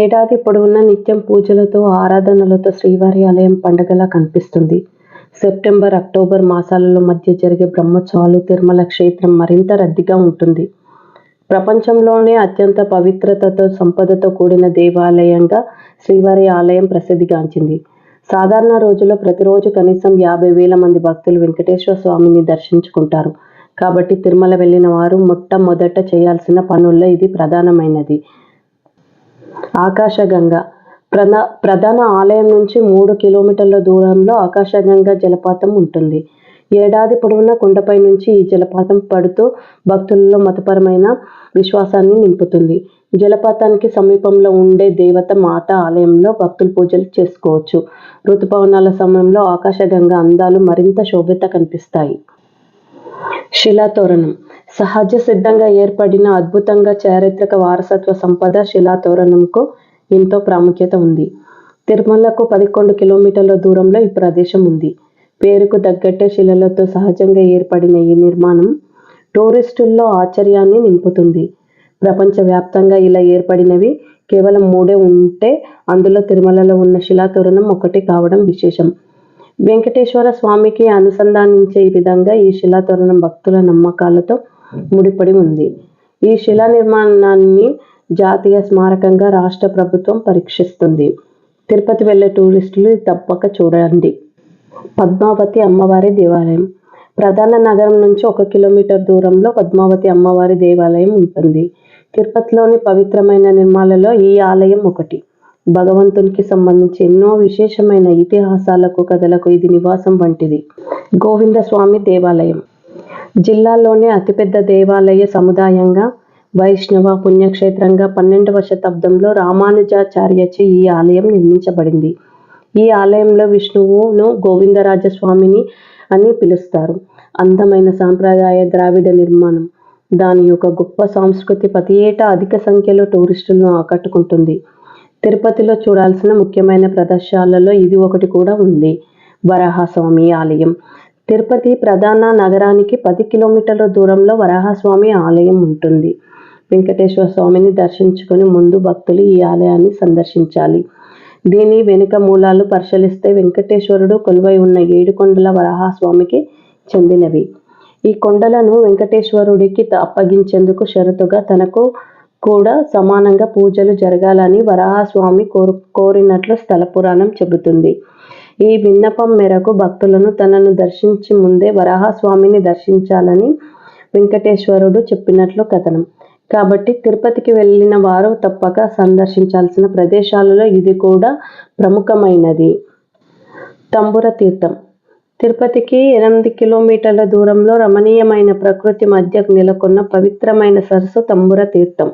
ఏడాది పొడవునా నిత్యం పూజలతో ఆరాధనలతో శ్రీవారి ఆలయం పండగలా కనిపిస్తుంది. సెప్టెంబర్ అక్టోబర్ మాసాలలో మధ్య జరిగే బ్రహ్మోత్సవాలు తిరుమల క్షేత్రం మరింత రద్దీగా ఉంటుంది. ప్రపంచంలోనే అత్యంత పవిత్రతతో సంపదతో కూడిన దేవాలయంగా శ్రీవారి ఆలయం ప్రసిద్ధిగాంచింది. సాధారణ రోజుల్లో ప్రతిరోజు కనీసం యాభై వేల మంది భక్తులు వెంకటేశ్వర స్వామిని దర్శించుకుంటారు. కాబట్టి తిరుమల వెళ్ళిన వారు మొట్టమొదట చేయాల్సిన పనుల్లో ఇది ప్రధానమైనది. ఆకాశగంగ. ప్రధా ప్రధాన ఆలయం నుంచి మూడు కిలోమీటర్ల దూరంలో ఆకాశగంగా జలపాతం ఉంటుంది. ఏడాది పొడవునా కొండపై నుంచి ఈ జలపాతం పడుతూ భక్తులలో మతపరమైన విశ్వాసాన్ని నింపుతుంది. జలపాతానికి సమీపంలో ఉండే దేవత మాత ఆలయంలో భక్తులు పూజలు చేసుకోవచ్చు. ఋతుపవనాల సమయంలో ఆకాశగంగా అందాలు మరింత శోభిత కనిపిస్తాయి. శిలాతోరణం. సహజ సిద్ధంగా ఏర్పడిన అద్భుతంగా చారిత్రక వారసత్వ సంపద శిలాతోరణంకు ఎంతో ప్రాముఖ్యత ఉంది. తిరుమలకు పదకొండు కిలోమీటర్ల దూరంలో ఈ ప్రదేశం ఉంది. పేరుకు తగ్గట్టే శిలలతో సహజంగా ఏర్పడిన ఈ నిర్మాణం టూరిస్టుల్లో ఆశ్చర్యాన్ని నింపుతుంది. ప్రపంచవ్యాప్తంగా ఇలా ఏర్పడినవి కేవలం మూడే ఉంటే అందులో తిరుమలలో ఉన్న శిలాతోరణం ఒకటి కావడం విశేషం. వెంకటేశ్వర స్వామికి అనుసంధానించే విధంగా ఈ శిలాతోరణం భక్తుల నమ్మకాలతో ముడిపడి ఉంది. ఈ శిలా నిర్మాణాన్ని జాతీయ స్మారకంగా రాష్ట్ర ప్రభుత్వం పరీక్షిస్తుంది. తిరుపతి వెళ్ళే టూరిస్టులు ఇది తప్పక చూడండి. పద్మావతి అమ్మవారి దేవాలయం. ప్రధాన నగరం నుంచి ఒక కిలోమీటర్ దూరంలో పద్మావతి అమ్మవారి దేవాలయం ఉంటుంది. తిరుపతిలోని పవిత్రమైన నిర్మాలలో ఈ ఆలయం ఒకటి. భగవంతునికి సంబంధించి ఎన్నో విశేషమైన ఇతిహాసాలకు కథలకు ఇది నివాసం వంటిది. గోవింద స్వామి దేవాలయం. జిల్లాలోనే అతిపెద్ద దేవాలయ సముదాయంగా వైష్ణవ పుణ్యక్షేత్రంగా పన్నెండవ శతాబ్దంలో రామానుజాచార్యచే ఈ ఆలయం నిర్మించబడింది. ఈ ఆలయంలో విష్ణువును గోవిందరాజస్వామిని అని పిలుస్తారు. అందమైన సాంప్రదాయ ద్రావిడ నిర్మాణం. దాని యొక్క గొప్ప సంస్కృతి ప్రతి ఏటా అధిక సంఖ్యలో టూరిస్టులను ఆకట్టుకుంటుంది. తిరుపతిలో చూడాల్సిన ముఖ్యమైన ప్రదేశాలలో ఇది ఒకటి కూడా ఉంది. వరాహస్వామి ఆలయం. తిరుపతి ప్రధాన నగరానికి పది కిలోమీటర్ల దూరంలో వరాహస్వామి ఆలయం ఉంటుంది. వెంకటేశ్వర స్వామిని దర్శించుకుని ముందు భక్తులు ఈ ఆలయాన్ని సందర్శించాలి. దీని వెనుక మూలాలు పరిశీలిస్తే వెంకటేశ్వరుడు కొలువై ఉన్న ఏడు కొండల వరాహస్వామికి చెందినవి. ఈ కొండలను వెంకటేశ్వరుడికి అప్పగించేందుకు షరతుగా తనకు కూడా సమానంగా పూజలు జరగాలని వరాహస్వామి కోరు కోరినట్లు స్థల పురాణం చెబుతుంది. ఈ విన్నపం మేరకు భక్తులను తనను దర్శించి ముందే వరాహస్వామిని దర్శించాలని వెంకటేశ్వరుడు చెప్పినట్లు కథనం. కాబట్టి తిరుపతికి వెళ్ళిన వారు తప్పక సందర్శించాల్సిన ప్రదేశాలలో ఇది కూడా ప్రముఖమైనది. తంబుర తీర్థం. తిరుపతికి ఎనిమిది కిలోమీటర్ల దూరంలో రమణీయమైన ప్రకృతి మధ్య నెలకొన్న పవిత్రమైన సరస్సు తంబుర తీర్థం.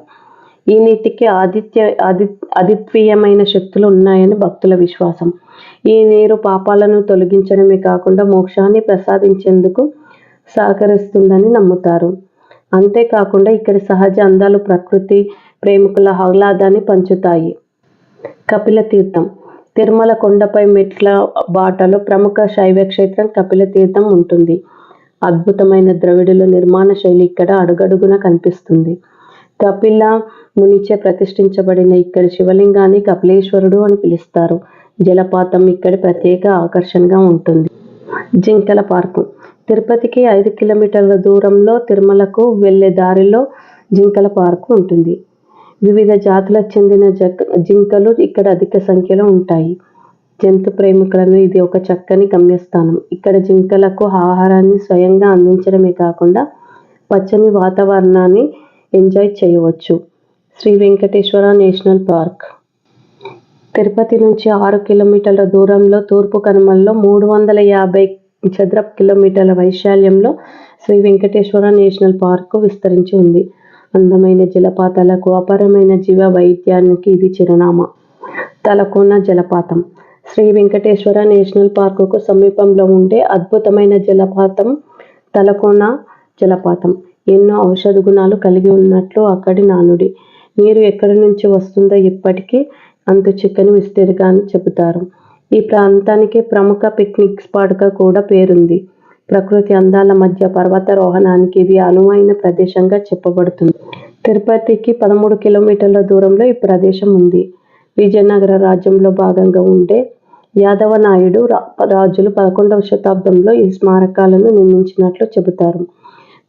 ఈ నీటికి ఆదిత్య ఆది అదిత్వీయమైన శక్తులు ఉన్నాయని భక్తుల విశ్వాసం. ఈ నీరు పాపాలను తొలగించడమే కాకుండా మోక్షాన్ని ప్రసాదించేందుకు సహకరిస్తుందని నమ్ముతారు. అంతేకాకుండా ఇక్కడి సహజ అందాలు ప్రకృతి ప్రేమికుల ఆహ్లాదాన్ని పంచుతాయి. కపిల తీర్థం. తిరుమల కొండపై మెట్ల బాటలో ప్రముఖ శైవ క్షేత్రం కపిల తీర్థం ఉంటుంది. అద్భుతమైన ద్రవిడుల నిర్మాణ శైలి ఇక్కడ అడుగడుగున కనిపిస్తుంది. కపిల మునిచే ప్రతిష్ఠించబడిన ఇక్కడి శివలింగాన్ని కపిలేశ్వరుడు అని పిలుస్తారు. జలపాతం ఇక్కడి ప్రత్యేక ఆకర్షణగా ఉంటుంది. జింకల పార్కు. తిరుపతికి ఐదు కిలోమీటర్ల దూరంలో తిరుమలకు వెళ్ళే దారిలో జింకల పార్కు ఉంటుంది. వివిధ జాతులకు చెందిన జింకలు ఇక్కడ అధిక సంఖ్యలో ఉంటాయి. జంతు ప్రేమికులను ఇది ఒక చక్కని గమ్యస్థానం. ఇక్కడ జింకలకు ఆహారాన్ని స్వయంగా అందించడమే కాకుండా పచ్చని వాతావరణాన్ని ఎంజాయ్ చేయవచ్చు. Sri Venkateswara national park. Tirupati నుంచి ఆరు కిలోమీటర్ల దూరంలో తూర్పు కనుమల్లో మూడు వందల యాభై చదరపు కిలోమీటర్ల వైశాల్యంలో శ్రీ వెంకటేశ్వర నేషనల్ పార్కు విస్తరించి ఉంది. అందమైన జలపాతాలకు అపారమైన జీవ వైద్యానికి ఇది చిరునామా. తలకోన జలపాతం. శ్రీ వెంకటేశ్వర నేషనల్ పార్కుకు సమీపంలో ఉండే అద్భుతమైన జలపాతం తలకోన జలపాతం. ఎన్నో ఔషధ గుణాలు కలిగి ఉన్నట్లు అక్కడి నానుడి. నీరు ఎక్కడి నుంచి వస్తుందో ఇప్పటికీ అంతు చిక్కని విస్తీర్గా అని చెబుతారు. ఈ ప్రాంతానికి ప్రముఖ పిక్నిక్ స్పాట్గా కూడా పేరుంది. ప్రకృతి అందాల మధ్య పర్వతారోహణానికి ఇది అనువైన ప్రదేశంగా చెప్పబడుతుంది. తిరుపతికి పదమూడు కిలోమీటర్ల దూరంలో ఈ ప్రదేశం ఉంది. విజయనగర రాజ్యంలో భాగంగా ఉండే యాదవ నాయుడు రాజులు పదకొండవ శతాబ్దంలో ఈ స్మారకాలను నిర్మించినట్లు చెబుతారు.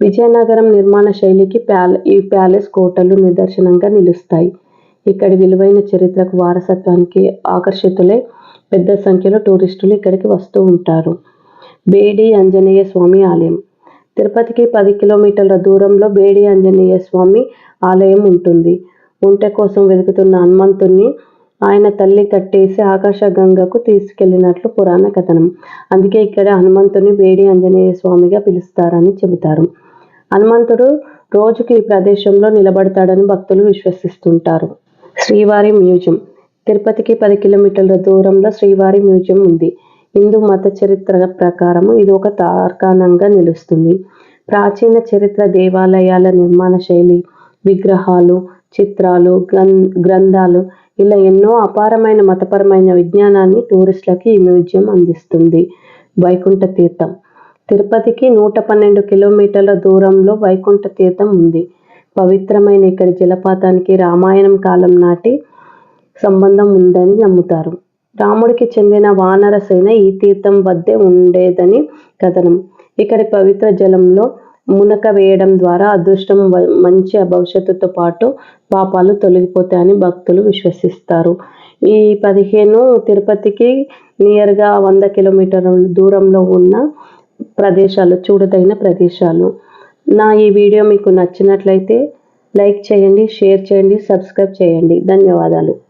విజయనగరం నిర్మాణ శైలికి ప్యాల ఈ ప్యాలెస్ కోటలు నిదర్శనంగా నిలుస్తాయి. ఇక్కడి విలువైన చరిత్రకు వారసత్వానికి ఆకర్షితులై పెద్ద సంఖ్యలో టూరిస్టులు ఇక్కడికి వస్తూ ఉంటారు. బేడి ఆంజనేయ స్వామి ఆలయం. తిరుపతికి పది కిలోమీటర్ల దూరంలో బేడి ఆంజనేయ స్వామి ఆలయం ఉంటుంది. ఒంటె కోసం వెతుకుతున్న హనుమంతుణ్ణి ఆయన తల్లి కట్టేసి ఆకాశగంగకు తీసుకెళ్ళినట్లు పురాణ కథనం. అందుకే ఇక్కడ హనుమంతుని బేడి ఆంజనేయ స్వామిగా పిలుస్తారని చెబుతారు. హనుమంతుడు రోజుకి ఈ ప్రదేశంలో నిలబడతాడని భక్తులు విశ్వసిస్తుంటారు. శ్రీవారి మ్యూజియం. తిరుపతికి పది కిలోమీటర్ల దూరంలో శ్రీవారి మ్యూజియం ఉంది. హిందూ మత చరిత్ర ప్రకారం ఇది ఒక తార్కాణంగా నిలుస్తుంది. ప్రాచీన చరిత్ర దేవాలయాల నిర్మాణ శైలి విగ్రహాలు చిత్రాలు గ్రంథాలు ఇలా ఎన్నో అపారమైన మతపరమైన విజ్ఞానాన్ని టూరిస్టులకి ఈ మ్యూజియం అందిస్తుంది. వైకుంఠ తీర్థం. తిరుపతికి నూట పన్నెండు కిలోమీటర్ల దూరంలో వైకుంఠ తీర్థం ఉంది. పవిత్రమైన ఇక్కడి జలపాతానికి రామాయణం కాలం నాటి సంబంధం ఉందని నమ్ముతారు. రాముడికి చెందిన వానర సేన ఈ తీర్థం వద్దే ఉండేదని కథనం. ఇక్కడి పవిత్ర జలంలో మునక వేయడం ద్వారా అదృష్టం మంచి భవిష్యత్తుతో పాటు పాపాలు తొలగిపోతాయని భక్తులు విశ్వసిస్తారు. ఈ పదిహేను తిరుపతికి నియర్గా వంద కిలోమీటర్ల దూరంలో ఉన్న ప్రదేశాలు చూడదగిన ప్రదేశాలు. నా ఈ వీడియో మీకు నచ్చినట్లయితే లైక్ చేయండి షేర్ చేయండి సబ్స్క్రైబ్ చేయండి. ధన్యవాదాలు.